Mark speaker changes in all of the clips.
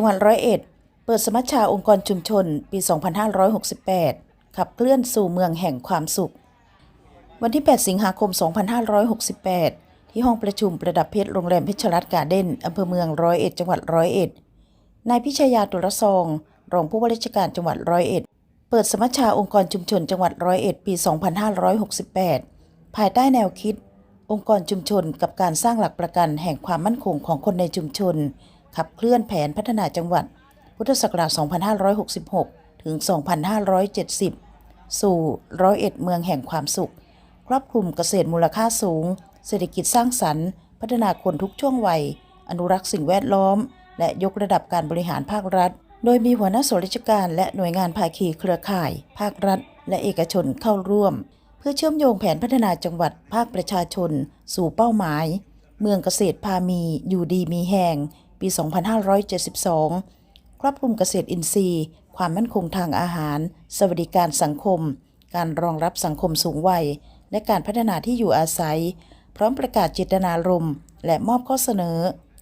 Speaker 1: จังหวัดร้อยเอ็ด เปิดสมัชชาองค์กรชุมชน ปี 2568 ขับเคลื่อนสู่เมืองแห่งความสุข วันที่ 8 สิงหาคม 2568 ที่ห้องประชุมประดับเพชรโรงแรมเพชรรัตน์การ์เด้นอำเภอเมืองร้อยเอ็ด จังหวัดร้อยเอ็ด นายพิชยาตุลซอง รองผู้ว่าราชการจังหวัดร้อยเอ็ด เปิดสมัชชาองค์กรชุมชนจังหวัดร้อยเอ็ด ปี 2568 ภายใต้แนวคิดองค์กรชุมชนกับการสร้างหลักประกันแห่งความมั่นคงของคนในชุมชน ขับเคลื่อนแผนพัฒนาจังหวัด พุทธศักราช 2566 ถึง 2570 สู่ร้อยเอ็ดเมืองแห่งความสุข ครอบคลุมเกษตรมูลค่าสูง เศรษฐกิจสร้างสรรค์ พัฒนาคนทุกช่วงวัย อนุรักษ์สิ่งแวดล้อม และยกระดับการบริหารภาครัฐ โดยมีหัวหน้าส่วนราชการ และหน่วยงานภาคีเครือข่าย ภาครัฐ และเอกชนเข้าร่วม เพื่อเชื่อมโยงแผนพัฒนาจังหวัดภาคประชาชน สู่เป้าหมาย เมืองเกษตรพามีอยู่ดีมีแห่ง ปี 2572 ครอบคลุมเกษตรอินทรีย์ ความมั่นคงทางอาหาร สวัสดิการสังคม การรองรับสังคมสูงวัย และการพัฒนาที่อยู่อาศัย พร้อมประกาศเจตนารมณ์ และมอบข้อเสนอ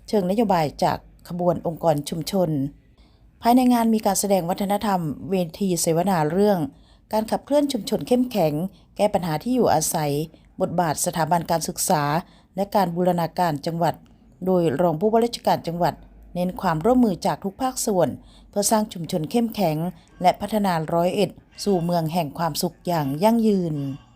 Speaker 1: เชิงนโยบายจากขบวนองค์กรชุมชน ภายในงานมีการแสดงวัฒนธรรม เวทีเสวนาเรื่อง การขับเคลื่อนชุมชนเข้มแข็ง แก้ปัญหาที่อยู่อาศัย บทบาทสถาบันการศึกษา และการบูรณาการจังหวัด โดยรองผู้ว่าราชการจังหวัด เน้นความร่วมมือจากทุกภาคส่วน เพื่อสร้างชุมชนเข้มแข็ง และพัฒนาร้อยเอ็ด สู่เมืองแห่งความสุขอย่างยั่งยืน